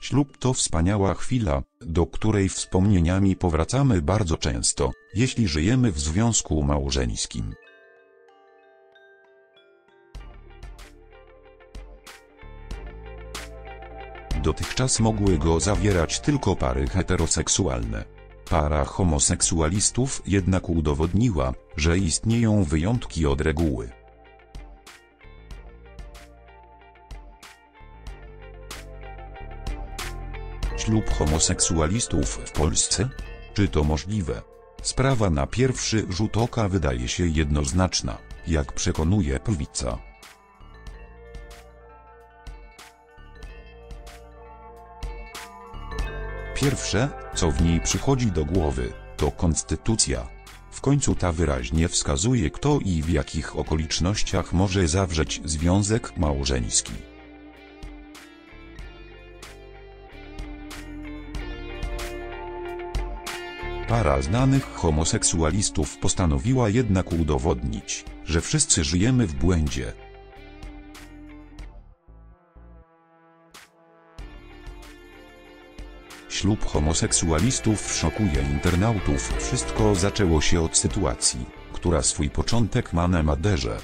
Ślub to wspaniała chwila, do której wspomnieniami powracamy bardzo często, jeśli żyjemy w związku małżeńskim. Dotychczas mogły go zawierać tylko pary heteroseksualne. Para homoseksualistów jednak udowodniła, że istnieją wyjątki od reguły. Ślub homoseksualistów w Polsce? Czy to możliwe? Sprawa na pierwszy rzut oka wydaje się jednoznaczna, jak przekonuje Pwica. Pierwsze, co w niej przychodzi do głowy, to konstytucja. W końcu ta wyraźnie wskazuje kto i w jakich okolicznościach może zawrzeć związek małżeński. Para znanych homoseksualistów postanowiła jednak udowodnić, że wszyscy żyjemy w błędzie. Ślub homoseksualistów szokuje internautów. Wszystko zaczęło się od sytuacji, która swój początek ma na Maderze.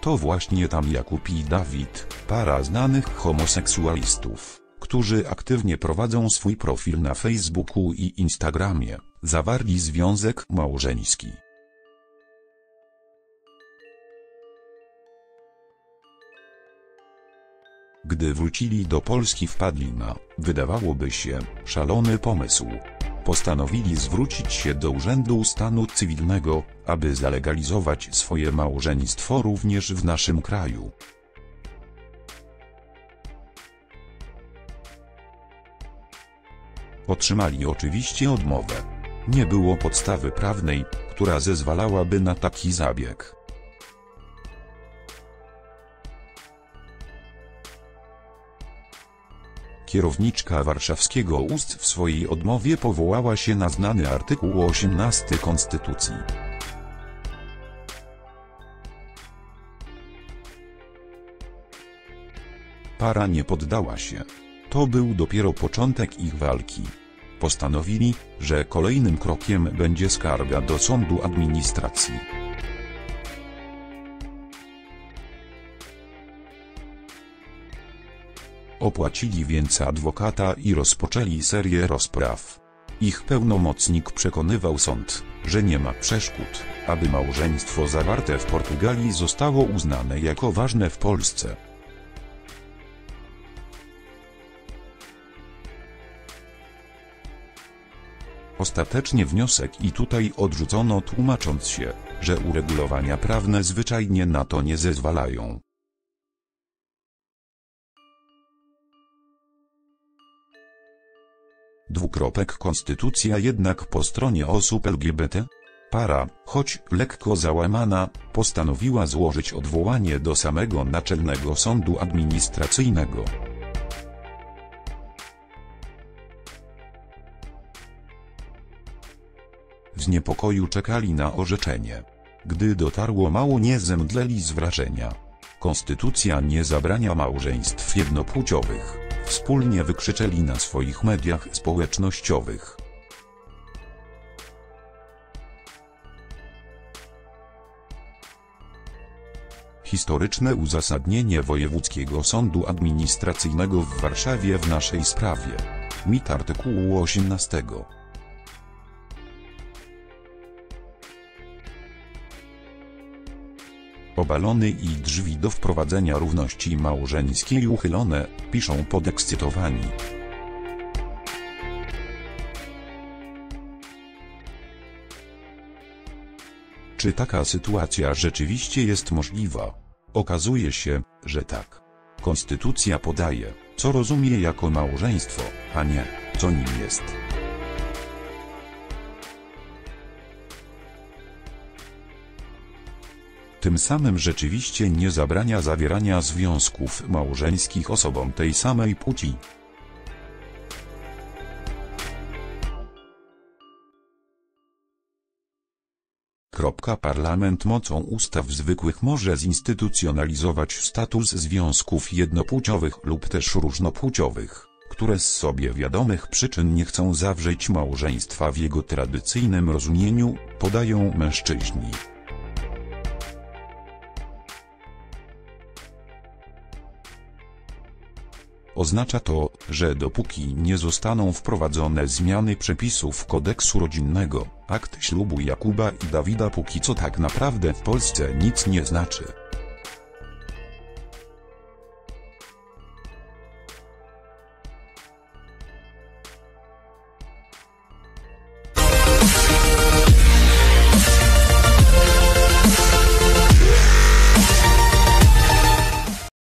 To właśnie tam Jakub i Dawid, para znanych homoseksualistów, którzy aktywnie prowadzą swój profil na Facebooku i Instagramie, zawarli związek małżeński. Gdy wrócili do Polski wpadli na, wydawałoby się, szalony pomysł. Postanowili zwrócić się do Urzędu Stanu Cywilnego, aby zalegalizować swoje małżeństwo również w naszym kraju. Otrzymali oczywiście odmowę. Nie było podstawy prawnej, która zezwalałaby na taki zabieg. Kierowniczka warszawskiego ust w swojej odmowie powołała się na znany artykuł 18 Konstytucji. Para nie poddała się. To był dopiero początek ich walki. Postanowili, że kolejnym krokiem będzie skarga do sądu administracji. Opłacili więc adwokata i rozpoczęli serię rozpraw. Ich pełnomocnik przekonywał sąd, że nie ma przeszkód, aby małżeństwo zawarte w Portugalii zostało uznane jako ważne w Polsce. Ostatecznie wniosek i tutaj odrzucono tłumacząc się, że uregulowania prawne zwyczajnie na to nie zezwalają. Dwukropek Konstytucja jednak po stronie osób LGBT? Para, choć lekko załamana, postanowiła złożyć odwołanie do samego Naczelnego Sądu Administracyjnego. W niepokoju czekali na orzeczenie. Gdy dotarło mało nie zemdleli z wrażenia. Konstytucja nie zabrania małżeństw jednopłciowych. Wspólnie wykrzyczeli na swoich mediach społecznościowych. Historyczne uzasadnienie Wojewódzkiego Sądu Administracyjnego w Warszawie w naszej sprawie. Mit artykułu 18. Obalony i drzwi do wprowadzenia równości małżeńskiej uchylone, piszą podekscytowani. Czy taka sytuacja rzeczywiście jest możliwa? Okazuje się, że tak. Konstytucja podaje, co rozumie jako małżeństwo, a nie, co nim jest. Tym samym rzeczywiście nie zabrania zawierania związków małżeńskich osobom tej samej płci. Parlament mocą ustaw zwykłych może zinstytucjonalizować status związków jednopłciowych lub też różnopłciowych, które z sobie wiadomych przyczyn nie chcą zawrzeć małżeństwa w jego tradycyjnym rozumieniu, podają mężczyźni. Oznacza to, że dopóki nie zostaną wprowadzone zmiany przepisów kodeksu rodzinnego, akt ślubu Jakuba i Dawida póki co tak naprawdę w Polsce nic nie znaczy.